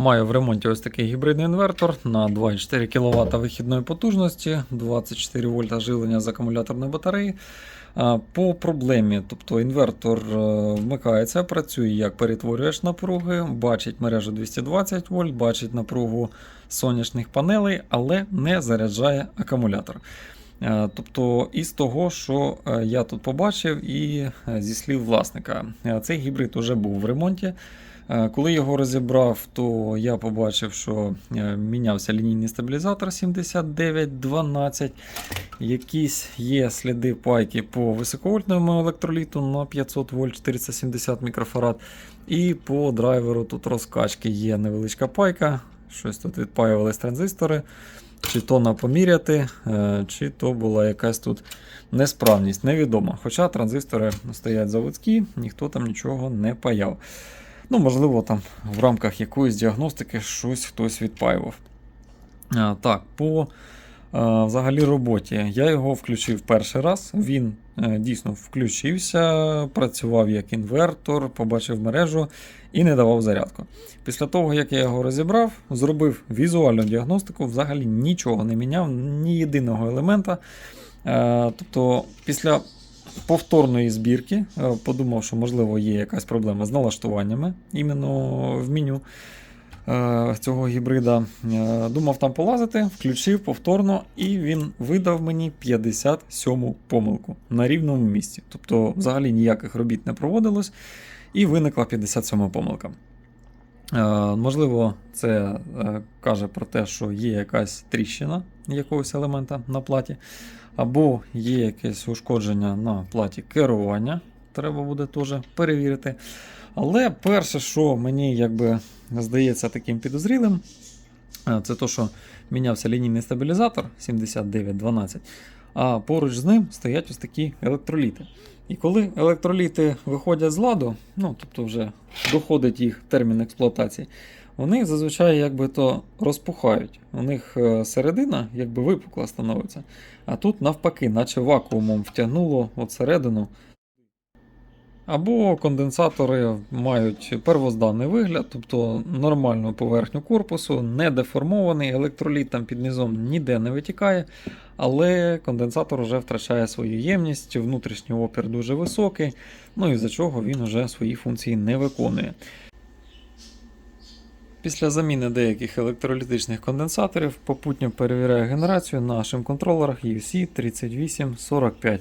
Маю в ремонті ось такий гібридний інвертор на 2,4 кВт вихідної потужності, 24 вольта живлення з акумуляторної батареї. По проблемі, тобто інвертор е, вмикається, працює як перетворюєш напруги, бачить мережу 220 вольт, бачить напругу сонячних панелей, але не заряджає акумулятор. Е, Тобто, із того, що е, я тут побачив, і зі слів власника, цей гібрид вже був в ремонті. Е, Коли його розібрав, то я побачив, що е, мінявся лінійний стабілізатор 7912. Якісь є сліди пайки по високовольтному електроліту на 500 вольт 470 мікрофарад. І по драйверу тут розкачки є невеличка пайка. Щось тут відпаювались транзистори. Чи то на поміряти, е, чи то була якась тут несправність, невідомо. Хоча транзистори стоять заводські, ніхто там нічого не паяв. Ну, можливо, там в рамках якоїсь діагностики щось хтось відпаював. А, так, по а, взагалі роботі я його включив перший раз. Він е, дійсно включився, працював як інвертор, побачив мережу і не давав зарядку. Після того, як я його розібрав, зробив візуальну діагностику, взагалі нічого не міняв, ні єдиного елемента. Е, тобто, після повторної збірки е, подумав, що можливо є якась проблема з налаштуваннями іменно в меню е, цього гібрида. Е, Думав там полазити, включив повторно, і він видав мені 57 помилку на рівному місці. Тобто, взагалі ніяких робіт не проводилось, і виникла 57 помилка. Можливо, це каже про те, що є якась тріщина якогось елемента на платі, або є якесь ушкодження на платі керування. Треба буде теж перевірити. Але перше, що мені якби здається таким підозрілим, е, це то, що мінявся лінійний стабілізатор 7912, а поруч з ним стоять ось такі електроліти. І коли електроліти виходять з ладу, ну тобто вже доходить їх термін експлуатації, вони зазвичай якби то розпухають. У них е, середина якби випукла становиться. А тут навпаки, наче вакуумом втягнуло от середину. Або конденсатори мають первозданний вигляд, тобто нормальну поверхню корпусу, не деформований, електроліт там під низом ніде не витікає, але конденсатор вже втрачає свою ємність, внутрішній опір дуже високий, ну і за чого він вже свої функції не виконує. Після заміни деяких електролітичних конденсаторів попутньо перевіряю генерацію на нашим контролерах UC 3845.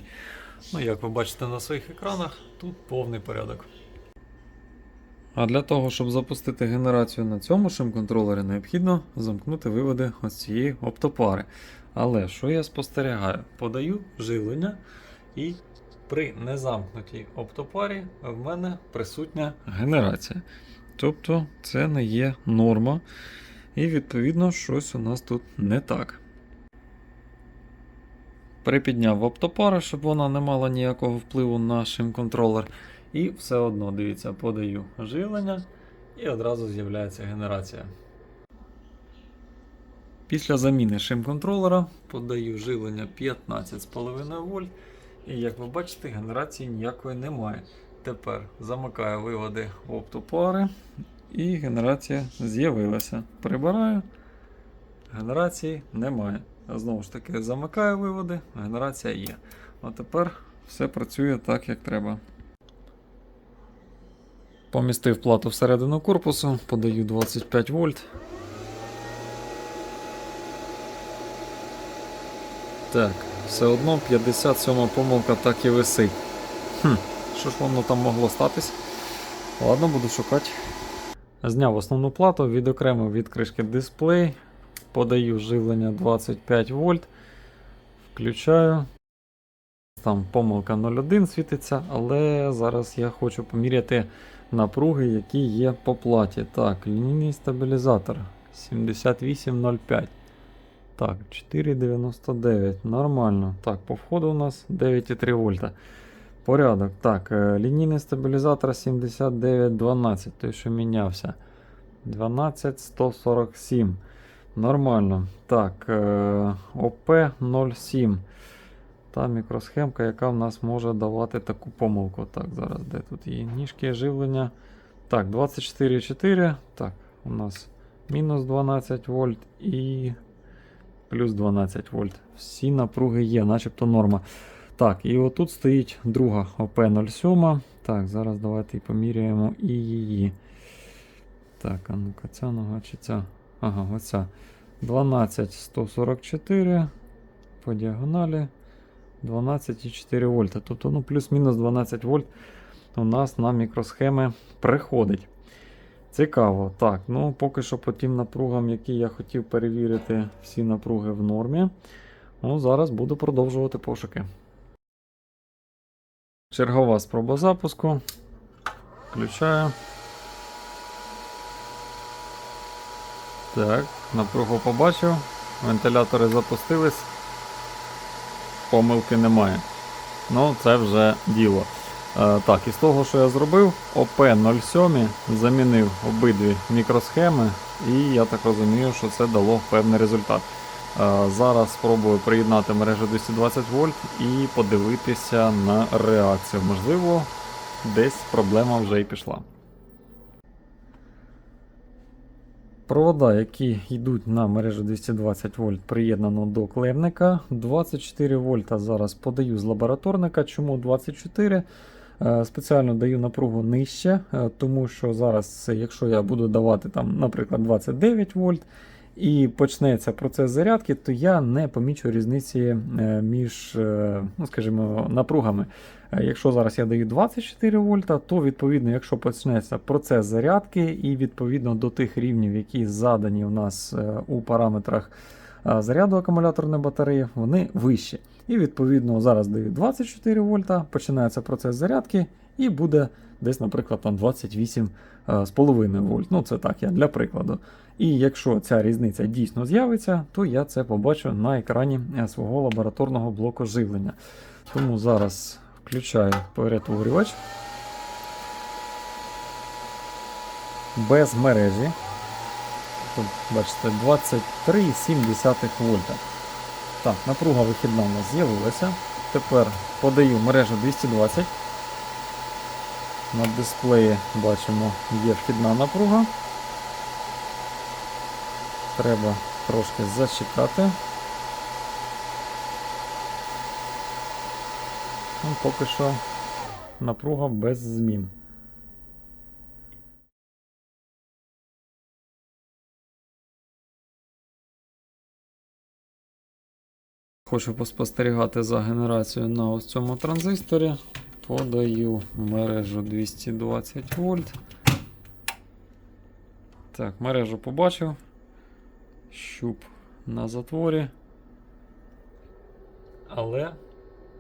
Ну, як ви бачите на своїх екранах, тут повний порядок. А для того, щоб запустити генерацію на цьому шим-контролері, необхідно замкнути виводи ось цієї оптопари. Але що я спостерігаю? Подаю живлення, і при незамкнутій оптопарі в мене присутня генерація. Тобто це не є норма, і відповідно щось у нас тут не так. Припідняв оптопару, щоб вона не мала ніякого впливу на шим-контролер. І все одно, дивіться, подаю живлення і одразу з'являється генерація. Після заміни шим-контролера подаю живлення 15,5 вольт. І як ви бачите, генерації ніякої немає. Тепер замикаю виводи оптопари і генерація з'явилася. Прибираю, генерації немає. Знову ж таки, замикаю виводи, генерація є. А тепер все працює так, як треба. Помістив плату всередину корпусу, подаю 25 вольт. Так, все одно 57 помилка так і висить. Хм, що ж воно там могло статись? Ладно, буду шукати. Зняв основну плату, відокремив від кришки дисплей. Подаю живлення 25 вольт. Включаю. Там помилка 0,1 світиться, але зараз я хочу поміряти напруги, які є по платі. Так, лінійний стабілізатор 78,05. Так, 4,99. Нормально. Так, по входу у нас 9,3 вольта. Порядок. Так, е, лінійний стабілізатор 7912, той, що мінявся. 12147. Нормально. Так, е, ОП 07. Та мікросхемка, яка в нас може давати таку помилку. Так, зараз де тут її ніжки живлення. Так, 24,4. Так, у нас мінус 12 вольт і плюс 12 вольт. Всі напруги є, начебто норма. Так, і отут стоїть друга ОП07. Так, зараз давайте і поміряємо і її. Так, а ну-ка, ця нога чи ця? Ага, оця. 12144 по діагоналі 12,4 вольта. Тобто, ну, плюс-мінус 12 вольт у нас на мікросхеми приходить. Цікаво. Так, ну поки що по тим напругам, які я хотів перевірити, всі напруги в нормі. Ну, зараз буду продовжувати пошуки. Чергова спроба запуску. Включаю. Так, напругу побачив. Вентилятори запустились. Помилки немає. Ну, це вже діло. Е, так, із того, що я зробив, ОП07 замінив обидві мікросхеми, і я так розумію, що це дало певний результат. Е, зараз спробую приєднати мережу 220 вольт і подивитися на реакцію. Можливо, десь проблема вже і пішла. Провода, які йдуть на мережу 220 вольт, приєднано до клемника. 24 вольта зараз подаю з лабораторника. Чому 24? Е, Спеціально даю напругу нижче, е, тому що зараз, якщо я буду давати, там, наприклад, 29 вольт і почнеться процес зарядки, то я не помічу різниці е, між е, ну, скажімо, напругами. Е, Якщо зараз я даю 24 вольта, то відповідно, якщо почнеться процес зарядки, і відповідно до тих рівнів, які задані у нас у параметрах заряду акумуляторної батареї, вони вищі. І відповідно зараз даю 24 вольта, починається процес зарядки, і буде десь, наприклад, там 28,5 вольт. Ну, це так, я для прикладу. І якщо ця різниця дійсно з'явиться, то я це побачу на екрані е, свого лабораторного блоку живлення. Тому зараз включаю перетворювач без мережі. Тут, бачите, 23,7 вольта. Так, напруга вихідна у нас з'явилася. Тепер подаю мережу 220. На дисплеї бачимо, є вхідна напруга. Треба трошки зачекати. Ну, поки що напруга без змін. Хочу поспостерігати за генерацією на ось цьому транзисторі. Подаю мережу 220 вольт. Так, мережу побачив. Щуп на затворі. Але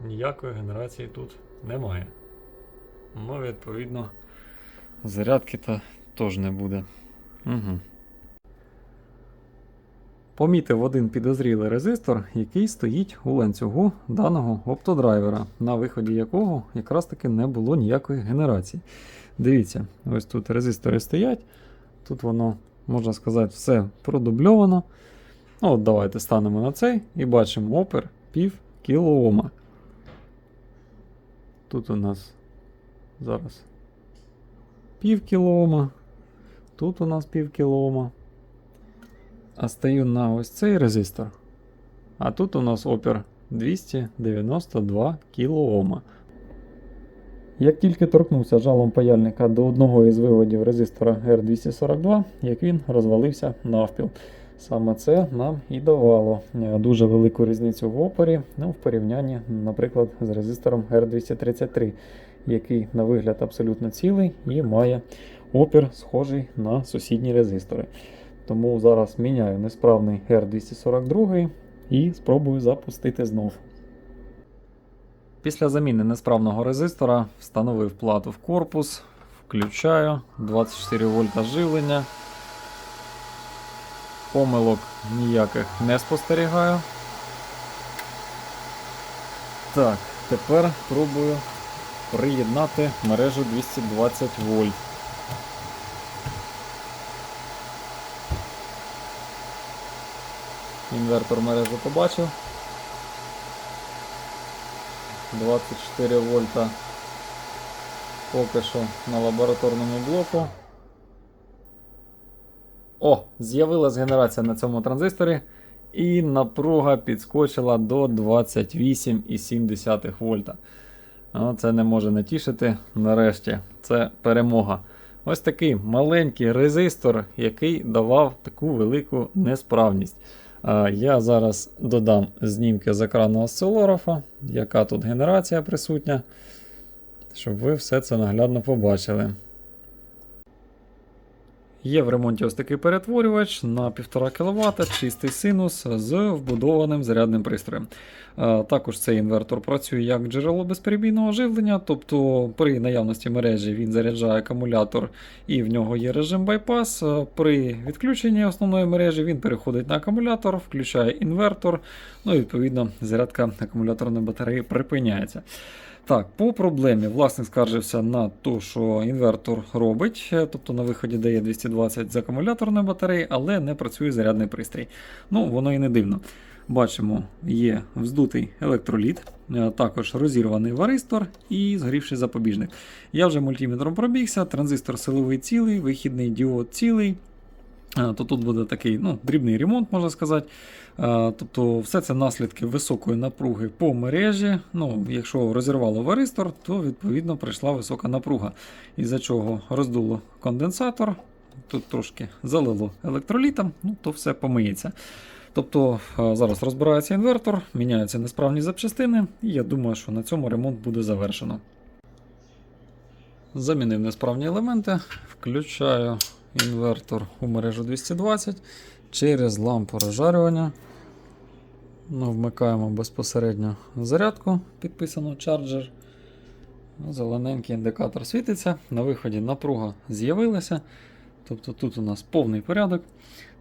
ніякої генерації тут немає. Ну, відповідно, зарядки то теж не буде. Угу. Помітив один підозрілий резистор, який стоїть у ланцюгу даного оптодрайвера, на виході якого якраз таки не було ніякої генерації. Дивіться, ось тут резистори стоять. Тут воно, можна сказати, все продубльовано. Ну, от Давайте станемо на цей і бачимо опер пів кілоома. Тут у нас зараз пів кілоома. Тут у нас пів кілоома. А стаю на ось цей резистор. А тут у нас опір 292 кОм. Як тільки торкнувся жалом паяльника до одного із виводів резистора R242, як він розвалився навпіл. Саме це нам і давало е, дуже велику різницю в опорі ну, в порівнянні, наприклад, з резистором R233, який на вигляд абсолютно цілий і має опір схожий на сусідні резистори. Тому зараз міняю несправний R242 і спробую запустити знов. Після заміни несправного резистора встановив плату в корпус, включаю 24 вольта живлення. Помилок ніяких не спостерігаю. Так, тепер пробую приєднати мережу 220 вольт. Інвертор мережу побачив. 24 вольта поки що на лабораторному блоку. О, з'явилась генерація на цьому транзисторі, і напруга підскочила до 28,7 вольта. Ну, це не може не тішити. Нарешті, це перемога. Ось такий маленький резистор, який давав таку велику несправність. Я зараз додам знімки з екрану осцилографа, яка тут генерація присутня, щоб ви все це наглядно побачили. Є в ремонті ось такий перетворювач на 1,5 кВт, чистий синус з вбудованим зарядним пристроєм. Е, Також цей інвертор працює як джерело безперебійного живлення, тобто при наявності мережі він заряджає акумулятор і в нього є режим байпас. Е, При відключенні основної мережі він переходить на акумулятор, включає інвертор, ну і відповідно зарядка акумуляторної батареї припиняється. Так, по проблемі власник скаржився на те, що інвертор робить, е, тобто на виході дає 220 з акумуляторної батареї, але не працює зарядний пристрій. Ну, воно і не дивно. Бачимо, є вздутий електроліт, е, також розірваний варистор і згорівший запобіжник. Я вже мультиметром пробігся, транзистор силовий цілий, вихідний діод цілий. Е, То тут буде такий ну, дрібний ремонт, можна сказати. Е, Тобто, все це наслідки високої напруги по мережі. Ну, Якщо розірвало варистор, то відповідно прийшла висока напруга. Із-за чого роздуло конденсатор, тут трошки залило електролітом, ну, то все помиється. Тобто е, зараз розбирається інвертор, міняються несправні запчастини, і я думаю, що на цьому ремонт буде завершено. Замінив несправні елементи, включаю інвертор у мережу 220 через лампу розжарювання. Ну, вмикаємо безпосередньо зарядку, підписану Charger. Зелененький індикатор світиться. На виході напруга з'явилася. Тобто тут у нас повний порядок.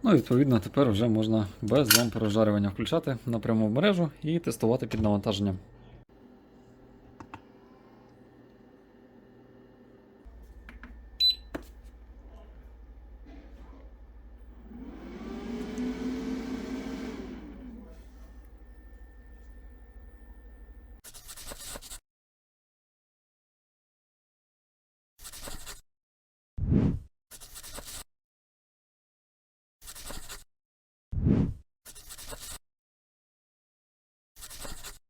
Ну, відповідно, тепер вже можна без лампи розжарювання включати напряму в мережу і тестувати під навантаженням.